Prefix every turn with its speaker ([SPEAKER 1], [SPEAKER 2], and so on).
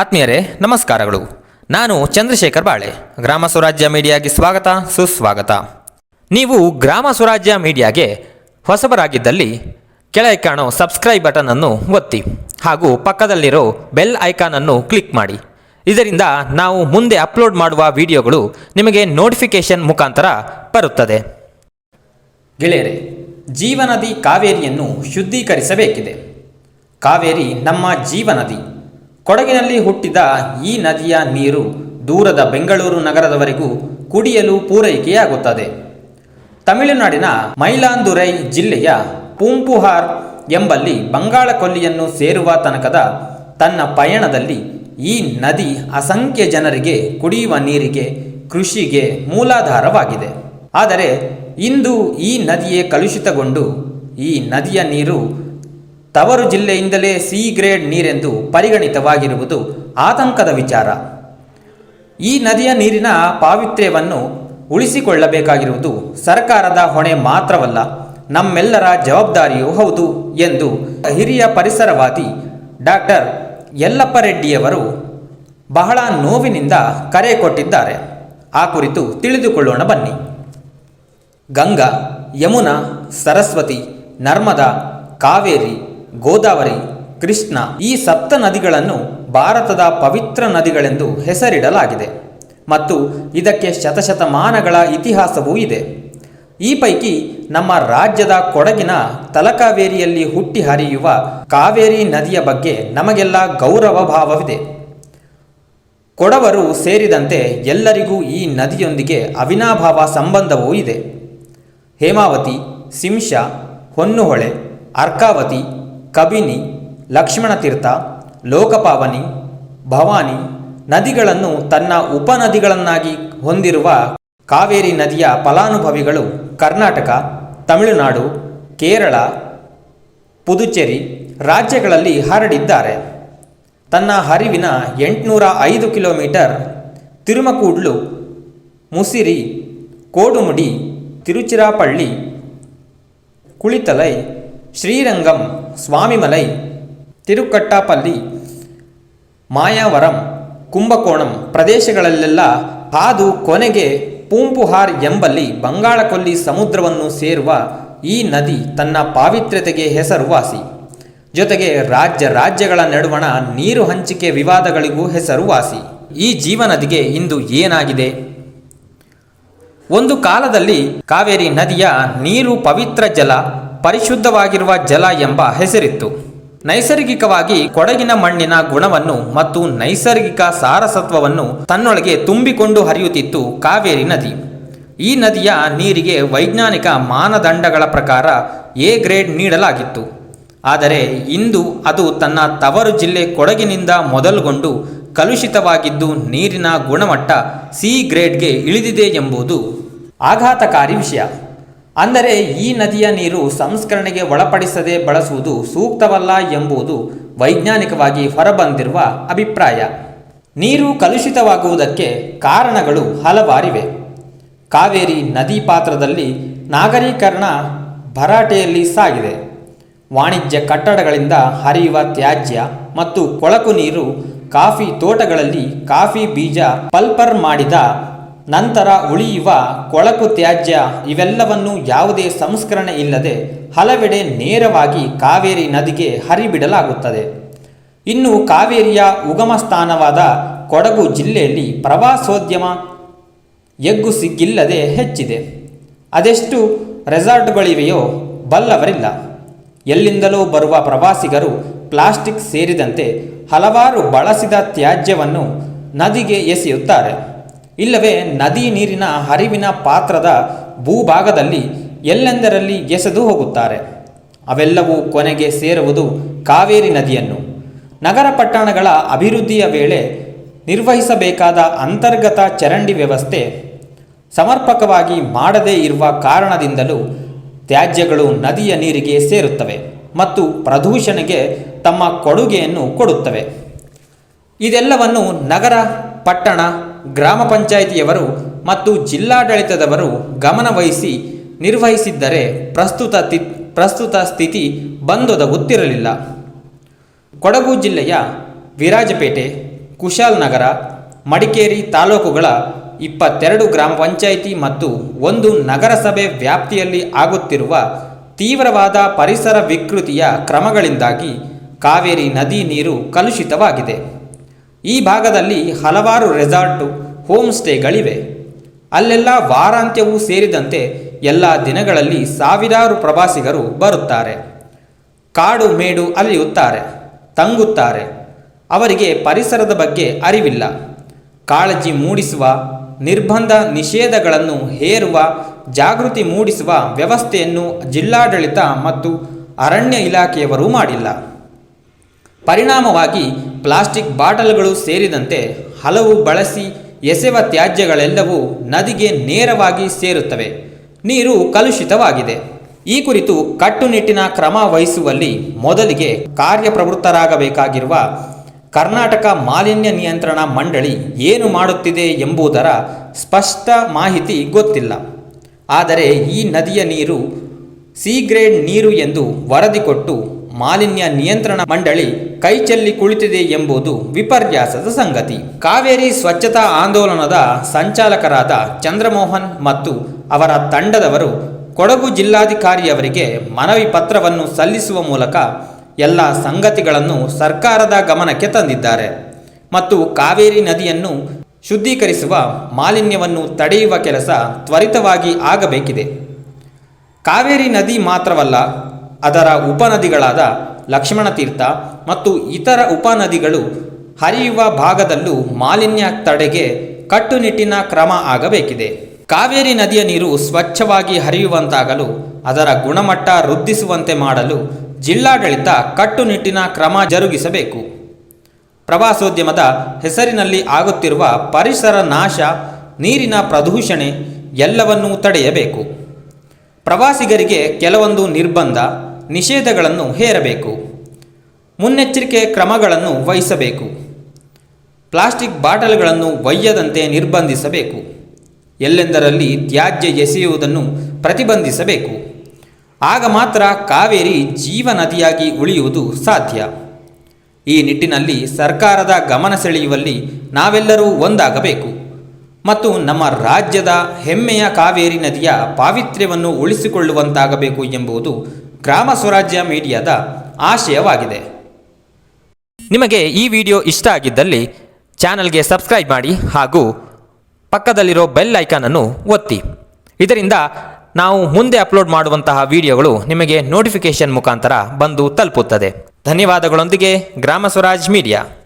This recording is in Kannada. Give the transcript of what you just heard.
[SPEAKER 1] ಆತ್ಮೀಯರೇ, ನಮಸ್ಕಾರಗಳು. ನಾನು ಚಂದ್ರಶೇಖರ್ ಬಾಳೆ. ಗ್ರಾಮ ಸ್ವರಾಜ್ಯ ಮೀಡಿಯಾಗೆ ಸ್ವಾಗತ, ಸುಸ್ವಾಗತ. ನೀವು ಗ್ರಾಮ ಸ್ವರಾಜ್ಯ ಮೀಡಿಯಾಗೆ ಹೊಸಬರಾಗಿದ್ದಲ್ಲಿ ಕೆಳಗೆ ಕಾಣೋ ಸಬ್ಸ್ಕ್ರೈಬ್ ಬಟನ್ ಅನ್ನು ಒತ್ತಿ ಹಾಗೂ ಪಕ್ಕದಲ್ಲಿರೋ ಬೆಲ್ ಐಕಾನ್ ಅನ್ನು ಕ್ಲಿಕ್ ಮಾಡಿ. ಇದರಿಂದ ನಾವು ಮುಂದೆ ಅಪ್ಲೋಡ್ ಮಾಡುವ ವಿಡಿಯೋಗಳು ನಿಮಗೆ ನೋಟಿಫಿಕೇಶನ್ ಮುಖಾಂತರ ಬರುತ್ತದೆ. ಗೆಳೆಯರೆ, ಜೀವನದಿ ಕಾವೇರಿಯನ್ನು ಶುದ್ಧೀಕರಿಸಬೇಕಿದೆ. ಕಾವೇರಿ ನಮ್ಮ ಜೀವನದಿ. ಕೊಡಗಿನಲ್ಲಿ ಹುಟ್ಟಿದ ಈ ನದಿಯ ನೀರು ದೂರದ ಬೆಂಗಳೂರು ನಗರದವರೆಗೂ ಕುಡಿಯಲು ಪೂರೈಕೆಯಾಗುತ್ತದೆ. ತಮಿಳುನಾಡಿನ ಮೈಲಾಂದುರೈ ಜಿಲ್ಲೆಯ ಪೂಂಪುಹಾರ್ ಎಂಬಲ್ಲಿ ಬಂಗಾಳ ಕೊಲ್ಲಿಯನ್ನು ಸೇರುವ ತನಕದ ತನ್ನ ಪಯಣದಲ್ಲಿ ಈ ನದಿ ಅಸಂಖ್ಯ ಜನರಿಗೆ ಕುಡಿಯುವ ನೀರಿಗೆ, ಕೃಷಿಗೆ ಮೂಲಾಧಾರವಾಗಿದೆ. ಆದರೆ ಇಂದು ಈ ನದಿಯೇ ಕಲುಷಿತಗೊಂಡು ಈ ನದಿಯ ನೀರು ತವರು ಜಿಲ್ಲೆಯಿಂದಲೇ ಸಿ ಗ್ರೇಡ್ ನೀರೆಂದು ಪರಿಗಣಿತವಾಗಿರುವುದು ಆತಂಕದ ವಿಚಾರ. ಈ ನದಿಯ ನೀರಿನ ಪಾವಿತ್ರ್ಯವನ್ನು ಉಳಿಸಿಕೊಳ್ಳಬೇಕಾಗಿರುವುದು ಸರ್ಕಾರದ ಹೊಣೆ ಮಾತ್ರವಲ್ಲ, ನಮ್ಮೆಲ್ಲರ ಜವಾಬ್ದಾರಿಯೂ ಹೌದು ಎಂದು ಹಿರಿಯ ಪರಿಸರವಾದಿ ಡಾಕ್ಟರ್ ಯಲ್ಲಪ್ಪ ರೆಡ್ಡಿಯವರು ಬಹಳ ನೋವಿನಿಂದ ಕರೆ ಕೊಟ್ಟಿದ್ದಾರೆ. ಆ ಕುರಿತು ತಿಳಿದುಕೊಳ್ಳೋಣ ಬನ್ನಿ. ಗಂಗಾ, ಯಮುನಾ, ಸರಸ್ವತಿ, ನರ್ಮದಾ, ಕಾವೇರಿ ಗೋದಾವರಿ, ಕೃಷ್ಣ ಈ ಸಪ್ತ ನದಿಗಳನ್ನು ಭಾರತದ ಪವಿತ್ರ ನದಿಗಳೆಂದು ಹೆಸರಿಡಲಾಗಿದೆ ಮತ್ತು ಇದಕ್ಕೆ ಶತಶತಮಾನಗಳ ಇತಿಹಾಸವೂ ಇದೆ. ಈ ಪೈಕಿ ನಮ್ಮ ರಾಜ್ಯದ ಕೊಡಗಿನ ತಲಕಾವೇರಿಯಲ್ಲಿ ಹುಟ್ಟಿ ಹರಿಯುವ ಕಾವೇರಿ ನದಿಯ ಬಗ್ಗೆ ನಮಗೆಲ್ಲ ಗೌರವ ಭಾವವಿದೆ. ಕೊಡವರು ಸೇರಿದಂತೆ ಎಲ್ಲರಿಗೂ ಈ ನದಿಯೊಂದಿಗೆ ಅವಿನಾಭಾವ ಸಂಬಂಧವೂ ಇದೆ. ಹೇಮಾವತಿ, ಸಿಂಶ, ಹೊನ್ನುಹೊಳೆ, ಅರ್ಕಾವತಿ ಕಬಿನಿ ಲಕ್ಷ್ಮಣತೀರ್ಥ ಲೋಕಪಾವನಿ, ಭವಾನಿ ನದಿಗಳನ್ನು ತನ್ನ ಉಪನದಿಗಳನ್ನಾಗಿ ಹೊಂದಿರುವ ಕಾವೇರಿ ನದಿಯ ಫಲಾನುಭವಿಗಳು ಕರ್ನಾಟಕ, ತಮಿಳುನಾಡು, ಕೇರಳ, ಪುದುಚೇರಿ ರಾಜ್ಯಗಳಲ್ಲಿ ಹರಡಿದ್ದಾರೆ. ತನ್ನ ಹರಿವಿನ ಎಂಟುನೂರ ಐದು ಕಿಲೋಮೀಟರ್ ತಿರುಮಕೂಡ್ಲು, ಮುಸಿರಿ, ಕೋಡುಮುಡಿ, ತಿರುಚಿರಾಪಳ್ಳಿ, ಕುಳಿತಲೈ ಶ್ರೀರಂಗಂ ಸ್ವಾಮಿಮಲೈ ತಿರುಕಟ್ಟಾಪಲ್ಲಿ ಮಾಯಾವರಂ ಕುಂಭಕೋಣಂ ಪ್ರದೇಶಗಳಲ್ಲೆಲ್ಲ ಹಾದು ಕೊನೆಗೆ ಪೂಂಪುಹಾರ್ ಎಂಬಲ್ಲಿ ಬಂಗಾಳಕೊಲ್ಲಿ ಸಮುದ್ರವನ್ನು ಸೇರುವ ಈ ನದಿ ತನ್ನ ಪಾವಿತ್ರ್ಯತೆಗೆ ಹೆಸರುವಾಸಿ. ಜೊತೆಗೆ ರಾಜ್ಯ ರಾಜ್ಯಗಳ ನಡುವಣ ನೀರು ಹಂಚಿಕೆ ವಿವಾದಗಳಿಗೂ ಹೆಸರುವಾಸಿ. ಈ ಜೀವನದಿಗೆ ಇಂದು ಏನಾಗಿದೆ? ಒಂದು ಕಾಲದಲ್ಲಿ ಕಾವೇರಿ ನದಿಯ ನೀರು ಪವಿತ್ರ ಜಲ ಪರಿಶುದ್ಧವಾಗಿರುವ ಜಲ ಎಂಬ ಹೆಸರಿತ್ತು. ನೈಸರ್ಗಿಕವಾಗಿ ಕೊಡಗಿನ ಮಣ್ಣಿನ ಗುಣವನ್ನು ಮತ್ತು ನೈಸರ್ಗಿಕ ಸಾರಸತ್ವವನ್ನು ತನ್ನೊಳಗೆ ತುಂಬಿಕೊಂಡು ಹರಿಯುತ್ತಿತ್ತು ಕಾವೇರಿ ನದಿ. ಈ ನದಿಯ ನೀರಿಗೆ ವೈಜ್ಞಾನಿಕ ಮಾನದಂಡಗಳ ಪ್ರಕಾರ ಎ ಗ್ರೇಡ್ ನೀಡಲಾಗಿತ್ತು. ಆದರೆ ಇಂದು ಅದು ತನ್ನ ತವರು ಜಿಲ್ಲೆ ಕೊಡಗಿನಿಂದ ಮೊದಲುಗೊಂಡು ಕಲುಷಿತವಾಗಿದ್ದು ನೀರಿನ ಗುಣಮಟ್ಟ ಸಿ ಗ್ರೇಡ್ಗೆ ಇಳಿದಿದೆ ಎಂಬುದು ಆಘಾತಕಾರಿ ವಿಷಯ. ಅಂದರೆ ಈ ನದಿಯ ನೀರು ಸಂಸ್ಕರಣೆಗೆ ಒಳಪಡಿಸದೆ ಬಳಸುವುದು ಸೂಕ್ತವಲ್ಲ ಎಂಬುದು ವೈಜ್ಞಾನಿಕವಾಗಿ ಹೊರಬಂದಿರುವ ಅಭಿಪ್ರಾಯ. ನೀರು ಕಲುಷಿತವಾಗುವುದಕ್ಕೆ ಕಾರಣಗಳು ಹಲವಾರಿವೆ. ಕಾವೇರಿ ನದಿ ಪಾತ್ರದಲ್ಲಿ ನಾಗರೀಕರಣ ಭರಾಟೆಯಲ್ಲಿ ಸಾಗಿದೆ. ವಾಣಿಜ್ಯ ಕಟ್ಟಡಗಳಿಂದ ಹರಿಯುವ ತ್ಯಾಜ್ಯ ಮತ್ತು ಕೊಳಕು ನೀರು ಕಾಫಿ ತೋಟಗಳಲ್ಲಿ ಕಾಫಿ ಬೀಜ ಪಲ್ಪರ್ ಮಾಡಿದ ನಂತರ ಉಳಿಯುವ ಕೊಳಕು ತ್ಯಾಜ್ಯ ಇವೆಲ್ಲವನ್ನು ಯಾವುದೇ ಸಂಸ್ಕರಣೆ ಇಲ್ಲದೆ ಹಲವೆಡೆ ನೇರವಾಗಿ ಕಾವೇರಿ ನದಿಗೆ ಹರಿಬಿಡಲಾಗುತ್ತದೆ. ಇನ್ನು ಕಾವೇರಿಯ ಉಗಮ ಸ್ಥಾನವಾದ ಕೊಡಗು ಜಿಲ್ಲೆಯಲ್ಲಿ ಪ್ರವಾಸೋದ್ಯಮ ಎಗ್ಗು ಸಿಗ್ಗಿಲ್ಲದೆ ಹೆಚ್ಚಿದೆ. ಅದೆಷ್ಟು ರೆಸಾರ್ಟ್ಗಳಿವೆಯೋ ಬಲ್ಲವರಿಲ್ಲ. ಎಲ್ಲಿಂದಲೂ ಬರುವ ಪ್ರವಾಸಿಗರು ಪ್ಲಾಸ್ಟಿಕ್ ಸೇರಿದಂತೆ ಹಲವಾರು ಬಳಸಿದ ತ್ಯಾಜ್ಯವನ್ನು ನದಿಗೆ ಎಸೆಯುತ್ತಾರೆ. ಇಲ್ಲವೇ ನದಿ ನೀರಿನ ಹರಿವಿನ ಪಾತ್ರದ ಭೂಭಾಗದಲ್ಲಿ ಎಲ್ಲೆಂದರಲ್ಲಿ ಎಸೆದು ಹೋಗುತ್ತಾರೆ. ಅವೆಲ್ಲವೂ ಕೊನೆಗೆ ಸೇರುವುದು ಕಾವೇರಿ ನದಿಯನ್ನು. ನಗರ ಪಟ್ಟಣಗಳ ಅಭಿವೃದ್ಧಿಯ ವೇಳೆ ನಿರ್ವಹಿಸಬೇಕಾದ ಅಂತರ್ಗತ ಚರಂಡಿ ವ್ಯವಸ್ಥೆ ಸಮರ್ಪಕವಾಗಿ ಮಾಡದೇ ಇರುವ ಕಾರಣದಿಂದಲೂ ತ್ಯಾಜ್ಯಗಳು ನದಿಯ ನೀರಿಗೆ ಸೇರುತ್ತವೆ ಮತ್ತು ಪ್ರದೂಷಣೆಗೆ ತಮ್ಮ ಕೊಡುಗೆಯನ್ನು ಕೊಡುತ್ತವೆ. ಇದೆಲ್ಲವನ್ನು ನಗರ ಪಟ್ಟಣ ಗ್ರಾಮ ಪಂಚಾಯಿತಿಯವರು ಮತ್ತು ಜಿಲ್ಲಾಡಳಿತದವರು ಗಮನವಹಿಸಿ ನಿರ್ವಹಿಸಿದ್ದರೆ ಪ್ರಸ್ತುತ ಪ್ರಸ್ತುತ ಸ್ಥಿತಿ ಬಂದೊದಗುತ್ತಿರಲಿಲ್ಲ. ಕೊಡಗು ಜಿಲ್ಲೆಯ ವಿರಾಜಪೇಟೆ ಕುಶಾಲನಗರ ಮಡಿಕೇರಿ ತಾಲೂಕುಗಳ ಇಪ್ಪತ್ತೆರಡು ಗ್ರಾಮ ಪಂಚಾಯಿತಿ ಮತ್ತು ಒಂದು ನಗರಸಭೆ ವ್ಯಾಪ್ತಿಯಲ್ಲಿ ಆಗುತ್ತಿರುವ ತೀವ್ರವಾದ ಪರಿಸರ ವಿಕೃತಿಯ ಕ್ರಮಗಳಿಂದಾಗಿ ಕಾವೇರಿ ನದಿ ನೀರು ಕಲುಷಿತವಾಗಿದೆ. ಈ ಭಾಗದಲ್ಲಿ ಹಲವಾರು ರೆಸಾರ್ಟು ಹೋಮ್ ಸ್ಟೇಗಳಿವೆ ಅಲ್ಲೆಲ್ಲ ವಾರಾಂತ್ಯವೂ ಸೇರಿದಂತೆ ಎಲ್ಲ ದಿನಗಳಲ್ಲಿ ಸಾವಿರಾರು ಪ್ರವಾಸಿಗರು ಬರುತ್ತಾರೆ. ಕಾಡು ಮೇಡು ಅಲಿಯುತ್ತಾರೆ, ತಂಗುತ್ತಾರೆ. ಅವರಿಗೆ ಪರಿಸರದ ಬಗ್ಗೆ ಅರಿವಿಲ್ಲ. ಕಾಳಜಿ ಮೂಡಿಸುವ, ನಿರ್ಬಂಧ ನಿಷೇಧಗಳನ್ನು ಹೇರುವ, ಜಾಗೃತಿ ಮೂಡಿಸುವ ವ್ಯವಸ್ಥೆಯನ್ನು ಜಿಲ್ಲಾಡಳಿತ ಮತ್ತು ಅರಣ್ಯ ಇಲಾಖೆಯವರು ಮಾಡಿಲ್ಲ. ಪರಿಣಾಮವಾಗಿ ಪ್ಲಾಸ್ಟಿಕ್ ಬಾಟಲ್ಗಳು ಸೇರಿದಂತೆ ಹಲವು ಬಳಸಿ ಎಸೆವ ತ್ಯಾಜ್ಯಗಳೆಲ್ಲವೂ ನದಿಗೆ ನೇರವಾಗಿ ಸೇರುತ್ತವೆ. ನೀರು ಕಲುಷಿತವಾಗಿದೆ. ಈ ಕುರಿತು ಕಟ್ಟುನಿಟ್ಟಿನ ಕ್ರಮ ವಹಿಸುವಲ್ಲಿ ಮೊದಲಿಗೆ ಕಾರ್ಯಪ್ರವೃತ್ತರಾಗಬೇಕಾಗಿರುವ ಕರ್ನಾಟಕ ಮಾಲಿನ್ಯ ನಿಯಂತ್ರಣ ಮಂಡಳಿ ಏನು ಮಾಡುತ್ತಿದೆ ಎಂಬುದರ ಸ್ಪಷ್ಟ ಮಾಹಿತಿ ಗೊತ್ತಿಲ್ಲ. ಆದರೆ ಈ ನದಿಯ ನೀರು ಸಿ ಗ್ರೇಡ್ ನೀರು ಎಂದು ವರದಿ ಕೊಟ್ಟು ಮಾಲಿನ್ಯ ನಿಯಂತ್ರಣ ಮಂಡಳಿ ಕೈಚೆಲ್ಲಿ ಕುಳಿತಿದೆ ಎಂಬುದು ವಿಪರ್ಯಾಸದ ಸಂಗತಿ. ಕಾವೇರಿ ಸ್ವಚ್ಛತಾ ಆಂದೋಲನದ ಸಂಚಾಲಕರಾದ ಚಂದ್ರಮೋಹನ್ ಮತ್ತು ಅವರ ತಂಡದವರು ಕೊಡಗು ಜಿಲ್ಲಾಧಿಕಾರಿಯವರಿಗೆ ಮನವಿ ಪತ್ರವನ್ನು ಸಲ್ಲಿಸುವ ಮೂಲಕ ಎಲ್ಲ ಸಂಗತಿಗಳನ್ನು ಸರ್ಕಾರದ ಗಮನಕ್ಕೆ ತಂದಿದ್ದಾರೆ. ಮತ್ತು ಕಾವೇರಿ ನದಿಯನ್ನು ಶುದ್ಧೀಕರಿಸುವ ಮಾಲಿನ್ಯವನ್ನು ತಡೆಯುವ ಕೆಲಸ ತ್ವರಿತವಾಗಿ ಆಗಬೇಕಿದೆ. ಕಾವೇರಿ ನದಿ ಮಾತ್ರವಲ್ಲ ಅದರ ಉಪನದಿಗಳಾದ ಲಕ್ಷ್ಮಣತೀರ್ಥ ಮತ್ತು ಇತರ ಉಪನದಿಗಳು ಹರಿಯುವ ಭಾಗದಲ್ಲೂ ಮಾಲಿನ್ಯ ತಡೆಗೆ ಕಟ್ಟುನಿಟ್ಟಿನ ಕ್ರಮ ಆಗಬೇಕಿದೆ. ಕಾವೇರಿ ನದಿಯ ನೀರು ಸ್ವಚ್ಛವಾಗಿ ಹರಿಯುವಂತಾಗಲು, ಅದರ ಗುಣಮಟ್ಟ ವೃದ್ಧಿಸುವಂತೆ ಮಾಡಲು ಜಿಲ್ಲಾಡಳಿತ ಕಟ್ಟುನಿಟ್ಟಿನ ಕ್ರಮ ಜರುಗಿಸಬೇಕು. ಪ್ರವಾಸೋದ್ಯಮದ ಹೆಸರಿನಲ್ಲಿ ಆಗುತ್ತಿರುವ ಪರಿಸರ ನಾಶ, ನೀರಿನ ಪ್ರದೂಷಣೆ ಎಲ್ಲವನ್ನೂ ತಡೆಯಬೇಕು. ಪ್ರವಾಸಿಗರಿಗೆ ಕೆಲವೊಂದು ನಿರ್ಬಂಧ ನಿಷೇಧಗಳನ್ನು ಹೇರಬೇಕು. ಮುನ್ನೆಚ್ಚರಿಕೆ ಕ್ರಮಗಳನ್ನು ವಹಿಸಬೇಕು. ಪ್ಲಾಸ್ಟಿಕ್ ಬಾಟಲ್ಗಳನ್ನು ಒಯ್ಯದಂತೆ ನಿರ್ಬಂಧಿಸಬೇಕು. ಎಲ್ಲೆಂದರಲ್ಲಿ ತ್ಯಾಜ್ಯ ಎಸೆಯುವುದನ್ನು ಪ್ರತಿಬಂಧಿಸಬೇಕು. ಆಗ ಮಾತ್ರ ಕಾವೇರಿ ಜೀವ ನದಿಯಾಗಿ ಉಳಿಯುವುದು ಸಾಧ್ಯ. ಈ ನಿಟ್ಟಿನಲ್ಲಿ ಸರ್ಕಾರದ ಗಮನ ಸೆಳೆಯುವಲ್ಲಿ ನಾವೆಲ್ಲರೂ ಒಂದಾಗಬೇಕು. ಮತ್ತು ನಮ್ಮ ರಾಜ್ಯದ ಹೆಮ್ಮೆಯ ಕಾವೇರಿ ನದಿಯ ಪಾವಿತ್ರ್ಯವನ್ನು ಉಳಿಸಿಕೊಳ್ಳುವಂತಾಗಬೇಕು ಎಂಬುದು ಗ್ರಾಮ ಸ್ವರಾಜ್ಯ ಮೀಡಿಯಾದ ಆಶಯವಾಗಿದೆ. ನಿಮಗೆ ಈ ವಿಡಿಯೋ ಇಷ್ಟ ಆಗಿದ್ದಲ್ಲಿ ಚಾನಲ್ಗೆ ಸಬ್ಸ್ಕ್ರೈಬ್ ಮಾಡಿ ಹಾಗೂ ಪಕ್ಕದಲ್ಲಿರೋ ಬೆಲ್ ಐಕಾನನ್ನು ಒತ್ತಿ. ಇದರಿಂದ ನಾವು ಮುಂದೆ ಅಪ್ಲೋಡ್ ಮಾಡುವಂತಹ ವಿಡಿಯೋಗಳು ನಿಮಗೆ ನೋಟಿಫಿಕೇಶನ್ ಮುಖಾಂತರ ಬಂದು ತಲುಪುತ್ತದೆ. ಧನ್ಯವಾದಗಳೊಂದಿಗೆ ಗ್ರಾಮ ಸ್ವರಾಜ್ ಮೀಡಿಯಾ.